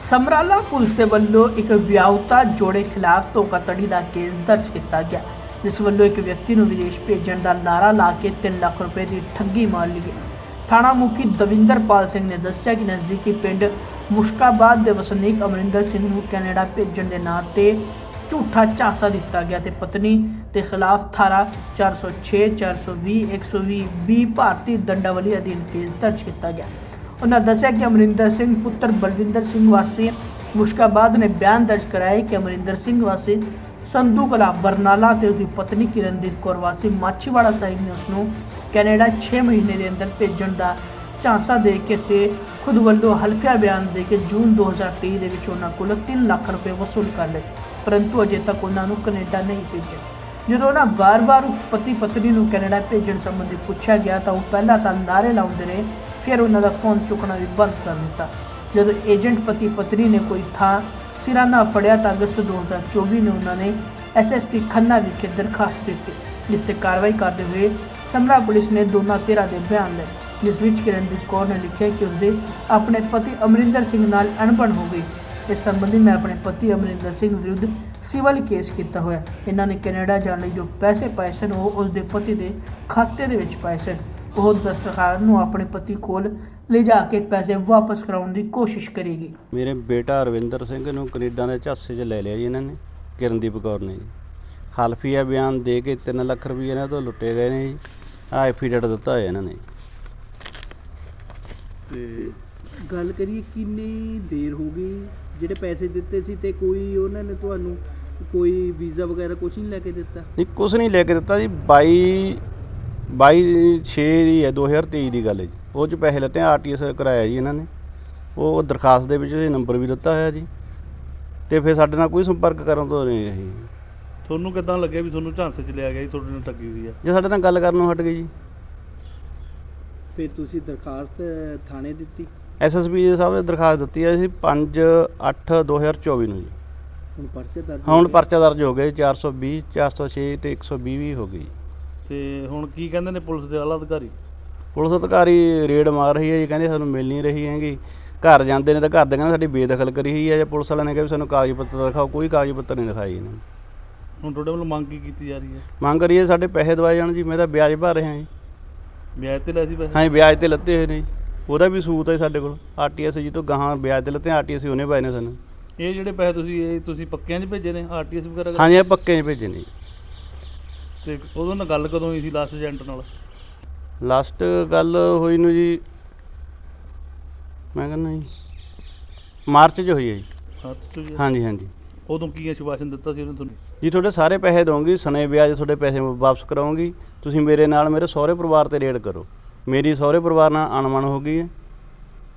Samrala police ਦੇ ਵੱਲੋਂ ਇੱਕ ਵਿਆਹੁਤਾ ਜੋੜੇ ਖਿਲਾਫ ਧੋਖਾਧੜੀ ਦਾ ਕੇਸ ਦਰਜ ਕੀਤਾ ਗਿਆ, ਜਿਸ ਵੱਲੋਂ ਇੱਕ ਵਿਅਕਤੀ ਨੂੰ ਵਿਦੇਸ਼ ਭੇਜਣ ਦਾ ਲਾਰਾ ਲਾ ਕੇ 3 ਲੱਖ ਰੁਪਏ ਦੀ ਠੱਗੀ ਮਾਰ ਲਈ ਗਈ। ਥਾਣਾ ਮੁਖੀ ਦਵਿੰਦਰਪਾਲ ਸਿੰਘ ਨੇ ਦੱਸਿਆ ਕਿ ਨਜ਼ਦੀਕੀ ਪਿੰਡ ਮੁਸ਼ਕਾਬਾਦ ਦੇ ਵਸਨੀਕ ਅਮਰਿੰਦਰ ਸਿੰਘ ਨੂੰ ਕੈਨੇਡਾ ਭੇਜਣ ਦੇ ਨਾਂ ਤੇ ਝੂਠਾ ਝਾਂਸਾ ਦਿੱਤਾ ਗਿਆ ਤੇ ਪਤਨੀ ਦੇ ਖਿਲਾਫ ਧਾਰਾ 406 420 120 20 ਭਾਰਤੀ ਦੰਡਾਵਲੀ ਅਧੀਨ ਕੇਸ ਦਰਜ ਕੀਤਾ ਗਿਆ। ਉਹਨਾਂ ਦੱਸਿਆ ਕਿ ਅਮਰਿੰਦਰ ਸਿੰਘ ਪੁੱਤਰ ਬਲਵਿੰਦਰ ਸਿੰਘ ਵਾਸੀ ਮੁਸ਼ਕਾਬਾਦ ਨੇ ਬਿਆਨ ਦਰਜ ਕਰਾਇਆ ਕਿ ਅਮਰਿੰਦਰ ਸਿੰਘ ਵਾਸੀ ਸੰਧੂ ਕਲਾ ਬਰਨਾਲਾ ਤੇ ਉਸਦੀ ਪਤਨੀ ਕਿਰਨਦੀਪ ਕੌਰ ਵਾਸੀ ਮਾਛੀਵਾੜਾ ਸਾਹਿਬ ਨੇ ਉਸ ਨੂੰ ਕੈਨੇਡਾ 6 ਮਹੀਨੇ ਦੇ ਅੰਦਰ ਭੇਜਣ ਦਾ ਝਾਂਸਾ ਦੇ ਕੇ ਤੇ ਖੁਦ ਵੱਲੋਂ ਹਲਫੀਆ ਬਿਆਨ ਦੇ ਕੇ ਜੂਨ 2023 ਦੇ ਵਿੱਚ ਉਹਨਾਂ ਕੋਲ 3 ਲੱਖ ਰੁਪਏ ਵਸੂਲ ਕਰ ਲਏ, ਪਰੰਤੂ ਅਜੇ ਤੱਕ ਉਹਨਾਂ ਨੂੰ ਕੈਨੇਡਾ ਨਹੀਂ ਭੇਜਿਆ। ਜਦੋਂ ਉਹਨਾਂ ਵਾਰ-ਵਾਰ ਉਕਤ ਪਤੀ ਪਤਨੀ ਨੂੰ ਕੈਨੇਡਾ ਭੇਜਣ ਸੰਬੰਧੀ ਪੁੱਛਿਆ ਗਿਆ ਤਾਂ ਉਹ ਪਹਿਲਾਂ ਤਾਂ ਨਾਰੇ ਲਾਉਂਦੇ ਰਹੇ ਫਿਰ ਉਹਨਾਂ ਦਾ ਫੋਨ ਚੁੱਕਣਾ ਵੀ ਬੰਦ ਕਰ ਦਿੱਤਾ। ਜਦੋਂ ਏਜੰਟ ਪਤੀ ਪਤਨੀ ਨੇ ਕੋਈ ਥਾਂ ਸਿਰਾਨਾ ਫੜਿਆ ਤਾਂ ਅਗਸਤ 2024 ਨੂੰ ਉਹਨਾਂ ਨੇ ਐਸਐਸਪੀ ਖੰਨਾ ਵਿਖੇ ਦਰਖਾਸਤ ਦਿੱਤੀ, ਜਿਸ ਤੇ ਕਾਰਵਾਈ ਕਰਦੇ ਹੋਏ ਸਮਰਾ ਪੁਲਿਸ ਨੇ ਦੋਨਾਂ ਧਿਰਾਂ ਦੇ ਬਿਆਨ ਲਏ। ਜਿਸ ਵਿੱਚ ਕਿਰਨਦੀਪ ਕੌਰ ਨੇ ਲਿਖਿਆ ਕਿ ਉਸਦੇ ਆਪਣੇ ਪਤੀ ਅਮਰਿੰਦਰ ਸਿੰਘ ਨਾਲ ਅਣਬਣ ਹੋ ਗਈ ਇਸ ਸੰਬੰਧੀ ਮੈਂ ਆਪਣੇ ਪਤੀ ਅਮਰਿੰਦਰ ਸਿੰਘ ਵਿਰੁੱਧ ਸਿਵਲ ਕੇਸ ਕੀਤਾ ਹੋਇਆ। ਇਹਨਾਂ ਨੇ ਕੈਨੇਡਾ ਜਾਣ ਲਈ ਜੋ ਪੈਸੇ ਪਾਏ ਸਨ, ਉਹ ਉਸਦੇ ਪਤੀ ਦੇ ਖਾਤੇ ਦੇ ਵਿੱਚ ਪਾਏ ਸਨ। ਉਹ ਦਸਤਖਾਰ ਨੂੰ ਆਪਣੇ ਪਤੀ ਕੋਲ ਲੈ ਜਾ ਕੇ ਪੈਸੇ ਵਾਪਸ ਕਰਾਉਣ ਦੀ ਕੋਸ਼ਿਸ਼ ਕਰੇਗੀ। ਮੇਰੇ ਬੇਟਾ ਰਵਿੰਦਰ ਸਿੰਘ ਨੂੰ ਕੈਨੇਡਾ ਦੇ ਝਾਂਸੇ 'ਚ ਲੈ ਲਿਆ ਜੀ ਇਹਨਾਂ ਨੇ ਕਿਰਨਦੀਪ ਕੌਰ ਨੇ ਜੀ। ਹਲਫੀਆ ਬਿਆਨ ਦੇ ਕੇ 3 ਲੱਖ ਰੁਪਏ ਇਹਨਾਂ ਤੋਂ ਲੁੱਟੇ ਗਏ ਨੇ ਜੀ ਆ ਐਫੀਡੇਟ ਦਿੱਤਾ ਹੋਇਆ ਇਹਨਾਂ ਨੇ। ਤੇ ਗੱਲ ਕਰੀਏ ਕਿੰਨੀ ਦੇਰ ਹੋ ਗਈ? ਜਿਹੜੇ ਪੈਸੇ ਦਿੱਤੇ ਸੀ ਤੇ ਕੋਈ ਉਹਨਾਂ ਨੇ ਤੁਹਾਨੂੰ ਕੋਈ ਵੀਜ਼ਾ ਵਗੈਰਾ ਕੁਝ ਨਹੀਂ ਲੈ ਕੇ ਦਿੱਤਾ? ਨਹੀਂ ਕੁਝ ਨਹੀਂ ਲੈ ਕੇ ਦਿੱਤਾ ਜੀ। 22 22 6 ਦੀ ਹੈ 2023 ਦੀ ਗੱਲ ਹੈ ਜੀ। ਉਹ 'ਚ ਪੈਸੇ ਲੱਤੇ ਆਰਟੀਐਸ ਕਰਾਇਆ ਜੀ ਇਹਨਾਂ ਨੇ। ਉਹ ਦਰਖਾਸਤ ਦੇ ਵਿੱਚ ਨੰਬਰ ਵੀ ਦਿੱਤਾ ਹੋਇਆ ਜੀ। ਤੇ ਫਿਰ ਸਾਡੇ ਨਾਲ ਕੋਈ ਸੰਪਰਕ ਕਰਨ ਤੋਂ ਨਹੀਂ ਰਹੀ। ਤੁਹਾਨੂੰ ਕਿਦਾਂ ਲੱਗਿਆ ਵੀ ਤੁਹਾਨੂੰ ਝਾਂਸੇ ਚ ਲਿਆ ਗਿਆ ਜੀ ਤੁਹਾਡੇ ਨਾਲ ਠੱਗੀ ਹੋਈ ਆ? ਜੇ ਸਾਡੇ ਨਾਲ ਗੱਲ ਕਰਨੋਂ ਹਟ ਗਈ ਜੀ। ਫਿਰ ਤੁਸੀਂ ਦਰਖਾਸਤ ਥਾਣੇ ਦਿੱਤੀ? ਐਸਐਸਪੀ ਜੀ ਸਾਹਿਬ ਨੇ ਦਰਖਾਸਤ ਦਿੱਤੀ ਹੈ ਜੀ 5 8 2024 ਨੂੰ ਜੀ। ਹੁਣ ਪਰਚੇ ਦਰਜ ਹੁਣ ਹੋ ਗਏ। ਪਰਚਾ ਦਰਜ ਹੋ ਗਿਆ ਜੀ 420 406 ਤੇ 120 ਵੀ ਹੋ ਗਈ ਤੇ ਹੁਣ ਕੀ ਕਹਿੰਦੇ ਨੇ ਪੁਲਿਸ ਦੇ ਆਲਾ ਅਧਿਕਾਰੀ? ਪੁਲਿਸ ਅਧਿਕਾਰੀ ਰੇਡ ਮਾਰ ਰਹੀ ਹੈ ਜੀ ਕਹਿੰਦੇ ਸਾਨੂੰ ਮਿਲ ਨਹੀਂ ਰਹੀ ਹੈਗੀ। ਘਰ ਜਾਂਦੇ ਨੇ ਤਾਂ ਘਰ ਦੇ ਕਹਿੰਦੇ ਸਾਡੀ ਬੇਦਖਲ ਕਰੀ ਹੋਈ ਹੈ ਜੇ ਪੁਲਿਸ ਵਾਲਿਆਂ ਨੇ ਕਿਹਾ ਵੀ ਸਾਨੂੰ ਕਾਗਜ਼ ਪੱਤਰ ਦਿਖਾਓ ਕੋਈ ਕਾਗਜ਼ ਪੱਤਰ ਨਹੀਂ ਦਿਖਾਈ ਇਹਨਾਂ ਨੇ। ਹੁਣ ਤੁਹਾਡੇ ਵੱਲੋਂ ਮੰਗ ਕੀ ਕੀਤੀ ਜਾ ਰਹੀ ਹੈ? ਮੰਗ ਕਰੀਏ ਸਾਡੇ ਪੈਸੇ ਦਵਾਏ ਜਾਣ ਜੀ ਮੈਂ ਤਾਂ ਵਿਆਜ ਭਰ ਰਿਹਾ ਜੀ। ਵਿਆਜ ਤੇ ਲੈ ਸੀ ਪੈਸੇ? ਹਾਂ ਜੀ ਵਿਆਜ ਤੇ ਲੱਤੇ ਹੋਏ ਨੇ ਜੀ। ਉਹਦਾ ਵੀ ਸੂਤ ਹੈ ਸਾਡੇ ਕੋਲ ਆਰਟੀਐਸ ਜੀ ਤੋਂ ਗਾਹਾਂ ਵਿਆਜ ਤੇ ਲੱਤੇ ਆਰਟੀਐਸ ਉਹਨੇ ਪਾਏ ਨੇ ਸਾਨੂੰ। ਇਹ ਜਿਹੜੇ ਪੈਸੇ ਤੁਸੀਂ ਇਹ ਤੁਸੀਂ ਪੱਕਿਆਂ 'ਚ ਭੇਜੇ ਨੇ? ਆਰਟੀਐਸ ਵਗੈਰਾ ਹਾਂਜੀ ਇਹ ਪੱਕੇ 'ਚ ਭੇਜੇ ਨੇ ਜੀ। ਤੇ ਉਦੋਂ ਨਾਲ ਗੱਲ ਕਦੋਂ ਹੋਈ ਸੀ ਲਾਸਟ ਏਜੰਟ ਨਾਲ? ਲਾਸਟ ਗੱਲ ਹੋਈ ਨੂੰ ਜੀ ਮੈਂ ਕਹਿੰਦਾ ਜੀ ਮਾਰਚ 'ਚ ਹੋਈ ਹੈ ਜੀ। ਹਾਂਜੀ ਹਾਂਜੀ। ਉਦੋਂ ਕੀ ਆਸ਼ਵਾਸਨ ਦਿੱਤਾ ਸੀ ਉਹਨੇ ਤੁਹਾਨੂੰ? ਜੀ ਤੁਹਾਡੇ ਸਾਰੇ ਪੈਸੇ ਦਵਾਂਗੀ ਸਨੇ ਵਿਆਜ ਤੁਹਾਡੇ ਪੈਸੇ ਵਾਪਸ ਕਰਾਉਂਗੀ ਤੁਸੀਂ ਮੇਰੇ ਨਾਲ ਮੇਰੇ ਸਹੁਰੇ ਪਰਿਵਾਰ ਤੇ ਰੇਡ ਕਰੋ। ਮੇਰੀ ਸਹੁਰੇ ਪਰਿਵਾਰ ਨਾਲ ਅਣਮਨ ਹੋ ਗਈ ਹੈ।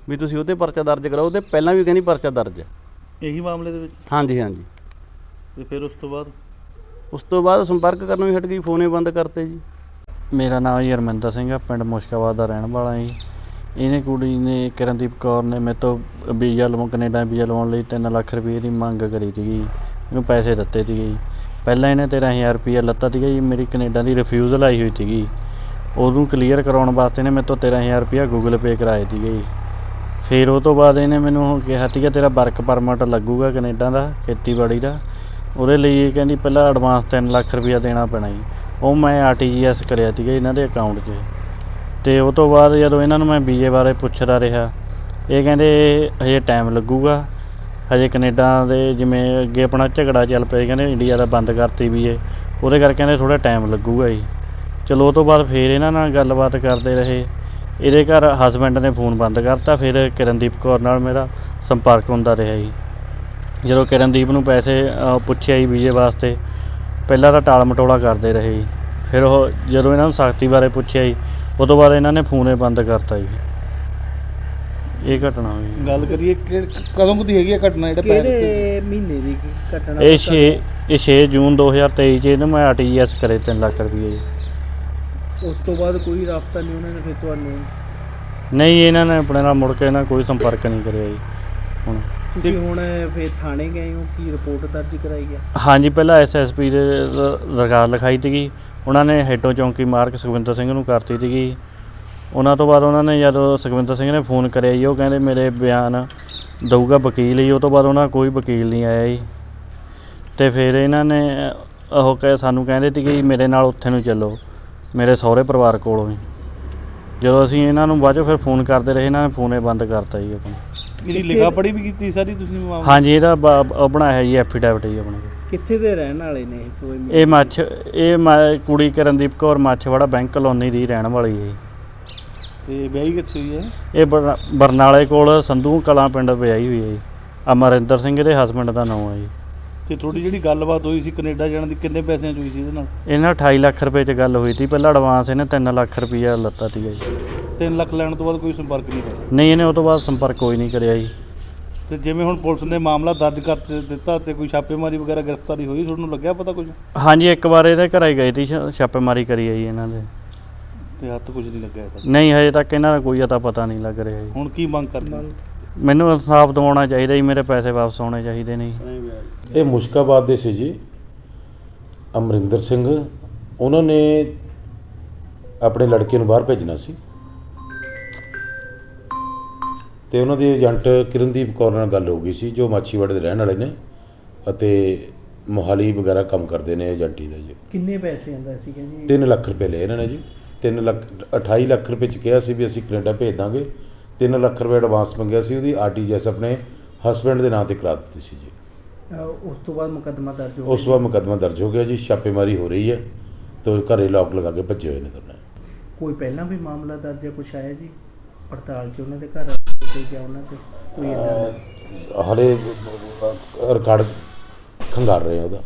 ਵੀ ਤੁਸੀਂ ਉਹਤੇ ਪਰਚਾ ਦਰਜ ਕਰਾਓ ਉਹਦੇ ਪਹਿਲਾਂ ਵੀ ਕਹਿੰਦੀ ਪਰਚਾ ਦਰਜ ਹੈ। ਇਹੀ ਮਾਮਲੇ ਦੇ ਵਿੱਚ? ਹਾਂਜੀ ਹਾਂਜੀ। ਤੇ ਫਿਰ ਉਸ ਤੋਂ ਬਾਅਦ? ਉਸ ਤੋਂ ਬਾਅਦ ਸੰਪਰਕ ਕਰਨੋਂ ਹੀ ਹਟ ਗਈ, ਫੋਨੇ ਬੰਦ ਕਰਤੇ ਜੀ। ਮੇਰਾ ਨਾਮ ਜੀ ਹਰਮਿੰਦਰ ਸਿੰਘ ਆ, ਪਿੰਡ ਮੁਸ਼ਕਾਬਾਦ ਦਾ ਰਹਿਣ ਵਾਲਾ ਜੀ। ਇਹਨੇ ਕੁੜੀ ਨੇ ਕਿਰਨਦੀਪ ਕੌਰ ਨੇ ਮੇਰੇ ਤੋਂ ਵੀਜ਼ਾ ਲਵਾਉਣ, ਕੈਨੇਡਾ ਵੀਜ਼ਾ ਲਵਾਉਣ ਲਈ 3 ਲੱਖ ਰੁਪਏ ਦੀ ਮੰਗ ਕਰੀ ਸੀਗੀ ਇਹਨੂੰ ਪੈਸੇ ਦਿੱਤੇ ਸੀਗੇ ਜੀ। ਪਹਿਲਾਂ ਇਹਨੇ 13000 ਰੁਪਏ ਲੱਤਾ ਸੀਗਾ ਜੀ, ਮੇਰੀ ਕੈਨੇਡਾ ਦੀ ਰਿਫਿਊਜ਼ਲ ਆਈ ਹੋਈ ਸੀਗੀ ਉਹਨੂੰ ਕਲੀਅਰ ਕਰਾਉਣ ਵਾਸਤੇ ਨੇ ਮੇਰੇ ਤੋਂ 13000 ਰੁਪਏ ਗੂਗਲ ਪੇ ਕਰਾਏ ਸੀਗੇ ਜੀ। ਫਿਰ ਉਹ ਤੋਂ ਬਾਅਦ ਇਹਨੇ ਮੈਨੂੰ ਕਿਹਾ ਸੀਗਾ, ਤੇਰਾ ਵਰਕ ਪਰਮਿਟ ਲੱਗੂਗਾ ਕੈਨੇਡਾ ਦਾ, ਖੇਤੀਬਾੜੀ ਦਾ। ਉਹਦੇ ਲਈ ਇਹ ਕਹਿੰਦੀ ਪਹਿਲਾਂ ਐਡਵਾਂਸ 3 ਲੱਖ ਰੁਪਇਆ ਦੇਣਾ ਪੈਣਾ ਜੀ। ਉਹ ਮੈਂ ਆਰਟੀਜੀਐਸ ਕਰਿਆ ਸੀਗਾ ਇਹਨਾਂ ਦੇ ਅਕਾਊਂਟ 'ਚ। ਤੇ ਉਹ ਤੋਂ ਬਾਅਦ ਜਦੋਂ ਇਹਨਾਂ ਨੂੰ ਮੈਂ ਵੀਜ਼ੇ ਬਾਰੇ ਪੁੱਛਦਾ ਰਿਹਾ, ਇਹ ਕਹਿੰਦੇ ਹਜੇ ਟਾਈਮ ਲੱਗੂਗਾ। ਹਜੇ ਕੈਨੇਡਾ ਦੇ ਜਿਵੇਂ ਅੱਗੇ ਆਪਣਾ ਝਗੜਾ ਚੱਲ ਪਿਆ ਕਹਿੰਦੇ ਇੰਡੀਆ ਦਾ ਬੰਦ ਕਰਤੀ ਵੀਜ਼ੇ ਉਹਦੇ ਕਰਕੇ ਕਹਿੰਦੇ ਥੋੜਾ ਟਾਈਮ ਲੱਗੂਗਾ ਜੀ। ਚਲੋ ਉਹ ਤੋਂ ਬਾਅਦ ਫਿਰ ਇਹਨਾਂ ਨਾਲ ਗੱਲਬਾਤ ਕਰਦੇ ਰਹੇ। ਇਹਦੇ ਘਰ ਹਸਬੈਂਡ ਨੇ ਫੋਨ ਬੰਦ ਕਰਤਾ, ਫਿਰ ਕਿਰਨਦੀਪ ਕੌਰ ਨਾਲ ਮੇਰਾ ਸੰਪਰਕ ਹੁੰਦਾ ਰਿਹਾ ਜੀ। ਜਦੋਂ ਕਿਰਨਦੀਪ ਨੂੰ ਪੈਸੇ ਪੁੱਛਿਆ ਜੀ ਵੀਜ਼ੇ ਵਾਸਤੇ ਪਹਿਲਾਂ ਤਾਂ ਟਾਲ ਮਟੋਲਾ ਕਰਦੇ ਰਹੇ ਜੀ। ਫਿਰ ਉਹ ਜਦੋਂ ਇਹਨਾਂ ਨੂੰ ਸਖਤੀ ਬਾਰੇ ਪੁੱਛਿਆ ਜੀ ਉਹ ਤੋਂ ਬਾਅਦ ਇਹਨਾਂ ਨੇ ਫੋਨ ਹੀ ਬੰਦ ਕਰਤਾ ਜੀ। ਇਹ ਘਟਨਾ ਹੋਈ ਜੀ। ਗੱਲ ਕਰੀਏ ਕਿ ਕਦੋਂ ਕੁ ਦੀ ਹੈਗੀ ਆ ਘਟਨਾ ਜਿਹੜੇ ਪੈਰ ਤੇ ਕਿਹੜੇ ਮਹੀਨੇ ਦੀ ਘਟਨਾ? ਇਹ 6 ਇਹ 6 ਜੂਨ 2023 ਚ ਇਹਨੂੰ ਮੈਂ ਆਰਟੀਜੀਐਸ ਕਰੇ 3 ਲੱਖ ਰੁਪਏ ਜੀ। ਉਸ ਤੋਂ ਬਾਅਦ ਕੋਈ ਰਾਬਤਾ ਨਹੀਂ ਉਹਨਾਂ ਨੇ ਫਿਰ ਤੁਹਾਨੂੰ? ਨਹੀਂ ਇਹਨਾਂ ਨੇ ਆਪਣੇ ਨਾਲ ਮੁੜ ਕੇ ਇਹਨਾਂ ਕੋਈ ਸੰਪਰਕ ਨਹੀਂ ਕਰਿਆ ਜੀ। ਹੁਣ ਤੁਸੀਂ ਹੁਣ ਫਿਰ ਥਾਣੇ ਗਏ ਹੋ? ਕੀ ਰਿਪੋਰਟ ਦਰਜ ਕਰਾਈ ਹੈ ਹਾਂਜੀ, ਪਹਿਲਾਂ ਐਸਐਸਪੀ ਦੇ ਦ- ਦਰਖਾਸਤ ਲਿਖਾਈ ਸੀਗੀ। ਉਹਨਾਂ ਨੇ ਹੈਟੋ ਚੌਂਕੀ ਮਾਰਕ ਸੁਖਵਿੰਦਰ ਸਿੰਘ ਨੂੰ ਕਰਤੀ ਸੀਗੀ। ਉਹਨਾਂ ਤੋਂ ਬਾਅਦ ਉਹਨਾਂ ਨੇ ਜਦੋਂ ਸੁਖਵਿੰਦਰ ਸਿੰਘ ਨੇ ਫੋਨ ਕਰਿਆ ਜੀ, ਉਹ ਕਹਿੰਦੇ ਮੇਰੇ ਬਿਆਨ ਦਊਗਾ ਵਕੀਲ ਜੀ। ਉਹ ਤੋਂ ਬਾਅਦ ਉਹਨਾਂ ਕੋਈ ਵਕੀਲ ਨਹੀਂ ਆਇਆ ਜੀ। ਤੇ ਫਿਰ ਇਹਨਾਂ ਨੇ ਉਹ ਕਹੇ, ਸਾਨੂੰ ਕਹਿੰਦੇ ਸੀ ਕਿ ਮੇਰੇ ਨਾਲ ਉੱਥੇ ਨੂੰ ਚੱਲੋ। ਮੇਰੇ ਸਹੁਰੇ ਪਰਿਵਾਰ ਕੋਲੋਂ ਹੀ ਜਦੋਂ ਅਸੀਂ ਇਹਨਾਂ ਨੂੰ ਬਾਅਦ 'ਚੋਂ ਫਿਰ ਫੋਨ ਕਰਦੇ ਰਹੇ, ਇਹਨਾਂ ਨੇ ਫੋਨੇ ਬੰਦ ਕਰਤਾ ਜੀ ਆਪਣਾ। ਇਹਦੀ ਲਿਖਾ ਪੜੀ ਵੀ ਕੀਤੀ ਸਾਰੀ ਤੁਸੀਂ ਹਾਂਜੀ ਇਹਦਾ ਬਣਾਇਆ ਜੀ ਐਫੀਡੈਵਿਟ ਜੀ ਆਪਣੇ ਕੋਲ। ਕਿੱਥੇ ਦੇ ਰਹਿਣ ਵਾਲੇ ਨੇ ਇਹ ਕੋਈ ਇਹ ਮੱਛ ਇਹ ਮ- ਕੁੜੀ ਕਰਨਦੀਪ ਕੌਰ ਮੱਛਵਾੜਾ ਬੈਂਕ ਕਲੋਨੀ ਦੀ ਰਹਿਣ ਵਾਲੀ ਹੈ ਜੀ। ਤੇ ਵਿਆਹੀ ਕਿੱਥੇ ਹੋਈ ਹੈ? ਇਹ ਬਰ- ਬਰਨਾਲੇ ਕੋਲ ਸੰਧੂ ਕਲਾਂ ਪਿੰਡ ਵਿਆਹੀ ਹੋਈ ਹੈ ਜੀ। ਅਮਰਿੰਦਰ ਸਿੰਘ ਦੇ ਹਸਬੰਡ ਦਾ ਨਾਮ ਹੈ ਜੀ। ਤੇ ਥੋੜੀ ਜਿਹੜੀ ਗੱਲਬਾਤ ਹੋਈ ਸੀ ਕੈਨੇਡਾ ਜਾਣ ਦੀ ਕਿੰਨੇ ਪੈਸਿਆਂ ਚ ਹੋਈ ਸੀ ਇਹਦੇ ਨਾਲ? ਇਹਨਾਂ 28 ਲੱਖ ਰੁਪਏ 'ਚ ਗੱਲ ਹੋਈ ਸੀ ਪਹਿਲਾਂ ਐਡਵਾਂਸ ਇਹਨੇ 3 ਲੱਖ ਰੁਪਈਆ ਲੱਤਾ ਸੀਗਾ ਜੀ। 3 ਲੱਖ ਲੈਣ ਤੋਂ ਬਾਅਦ ਕੋਈ ਸੰਪਰਕ ਨਹੀਂ ਹੋਇਆ। ਨਹੀਂ ਇਹਨੇ ਉਹ ਤੋਂ ਬਾਅਦ ਸੰਪਰਕ ਕੋਈ ਨਹੀਂ ਕਰਿਆ ਜੀ। ਤੇ ਜਿਵੇਂ ਹੁਣ ਪੁਲਿਸ ਨੇ ਮਾਮਲਾ ਦਰਜ ਕਰ ਦਿੱਤਾ ਤੇ ਕੋਈ ਛਾਪੇਮਾਰੀ ਵਗੈਰਾ ਗ੍ਰਿਫਤਾਰੀ ਹੋਈ ਤੁਹਾਨੂੰ ਲੱਗਿਆ ਪਤਾ ਕੁਝ? ਹਾਂਜੀ ਇੱਕ ਵਾਰ ਇਹਦੇ ਘਰੇ ਗਏ ਸੀ ਛ- ਛਾਪੇਮਾਰੀ ਕਰੀ ਹੈ ਜੀ ਇਹਨਾਂ ਦੇ। ਤੇ ਹੱਥ ਕੁਝ ਨਹੀਂ ਲੱਗਿਆ ਇਹਦਾ? ਨਹੀਂ ਹਜੇ ਤੱਕ ਇਹਨਾਂ ਦਾ ਕੋਈ ਅਤਾ ਪਤਾ ਨਹੀਂ ਲੱਗ ਰਿਹਾ ਜੀ। ਹੁਣ ਕੀ ਮੰਗ ਕਰਦੇ ਹੋ? ਮੈਨੂੰ ਇਨਸਾਫ ਦਿਵਾਉਣਾ ਚਾਹੀਦਾ ਜੀ ਮੇਰੇ ਪੈਸੇ ਵਾਪਸ ਆਉਣੇ ਚਾਹੀਦੇ ਨੇ ਜੀ। ਇਹ ਮੁਸ਼ਕਾਬਾਦ ਦੇ ਸੀ ਜੀ। ਅਮਰਿੰਦਰ ਸਿੰਘ ਉਹਨਾਂ ਨੇ ਆਪਣੇ ਲੜਕੇ ਨੂੰ ਬਾਹਰ ਭੇਜਣਾ ਸੀ। ਤੇ ਉਹਨਾਂ ਦੇ ਏਜੰਟ ਕਿਰਨਦੀਪ ਕੌਰ ਨਾਲ ਗੱਲ ਹੋ ਗਈ ਸੀ ਜੋ ਮਾਛੀਵਾੜੇ ਦੇ ਰਹਿਣ ਵਾਲੇ ਨੇ ਅਤੇ ਮੋਹਾਲੀ ਵਗੈਰਾ ਕੰਮ ਕਰਦੇ ਨੇ ਏਜੰਟੀ ਦਾ ਜੀ। ਕਿੰਨੇ ਪੈਸੇ ਆਂਦਾ ਸੀਗਾ ਜੀ 3 ਲੱਖ ਰੁਪਏ ਲਏ ਇਹਨਾਂ ਨੇ ਜੀ। 3 ਲੱਖ 28 ਲੱਖ ਰੁਪਏ ਚ ਕਿਹਾ ਸੀ ਵੀ ਅਸੀਂ ਕੈਨੇਡਾ ਭੇਜ ਦਾਂਗੇ। 3 ਲੱਖ ਰੁਪਏ ਐਡਵਾਂਸ ਮੰਗਿਆ ਸੀ ਉਹਦੀ ਆਰਟੀਜੀਐਸ ਆਪਣੇ ਹਸਬੰਡ ਦੇ ਨਾਂ ਤੇ ਕਰਾ ਦਿੱਤੀ ਸੀ ਜੀ। ਉਸ ਤੋਂ ਬਾਅਦ ਮੁਕੱਦਮਾ ਦਰਜ ਹੋ ਉਸ ਤੋਂ ਬਾਅਦ ਮੁਕੱਦਮਾ ਦਰਜ ਹੋ ਗਿਆ ਜੀ ਛਾਪੇਮਾਰੀ ਹੋ ਰਹੀ ਹੈ ਤੇ ਘਰੇ ਲੋਕ ਲਗਾ ਕੇ ਭੱਜੇ ਹੋਏ ਨੇ ਦੋਨੇ। ਕੋਈ ਪਹਿਲਾਂ ਵੀ ਮਾਮਲਾ ਦਰਜ ਹੈ ਕੁਛ ਆਇਆ ਜੀ? ਪੜਤਾਲ 'ਚ ਉਹਨਾਂ ਦੇ ਘਰ ਤੇ ਜਾਂ ਉਹਨਾਂ ਤੇ? ਕੋਈ ਏਦਾਂ ਦਾ? ਹਲੇ ਰਿਕਾਰਡ ਖੰਗਾਰ ਰਹੇ ਆ ਉਹਦਾ।